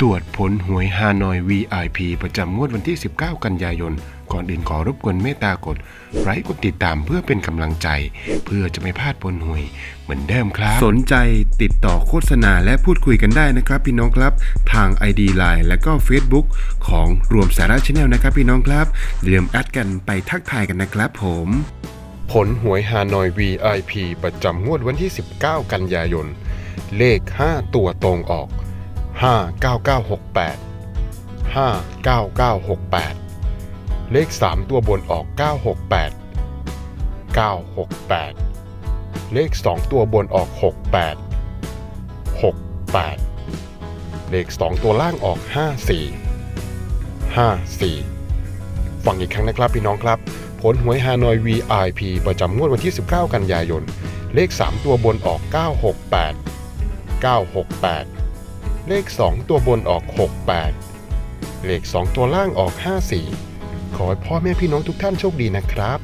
ตรวจผลหวยฮานอย VIP ประจำงวดวันที่ 19 กันยายน ก่อนอื่นขอรบกวนเมตตากดไลค์กดติดตามเพื่อเป็นกำลังใจ เพื่อจะไม่พลาดผลหวยเหมือนเดิมครับ สนใจติดต่อโฆษณาและพูดคุยกันได้นะครับ พี่น้องครับ ทาง ID Line และก็ Facebook ของรวมสาระชาแนลนะครับ พี่น้องครับอย่าลืมแอดกันไปทักทายกันนะครับผมผลหวยฮานอย VIP ประจำงวดวันที่ 19 กันยายน เลข 5 ตัวตรงออก 59968 59968 เลข 3 ตัวบนออก 968 968 เลข 2 ตัวบนออก 68 68 เลข 2 ตัวล่างออก 54 54 ฟังอีกครั้งนะครับพี่น้องครับ ผลหวยฮานอย VIP ประจำงวดวันที่ 19 กันยายน เลข 3 ตัวบนออก 968 968 เลข 2 ตัวบนออก 68 เลข 2 ตัวล่างออก 54 ขอให้พ่อแม่พี่น้องทุกท่านโชคดีนะครับ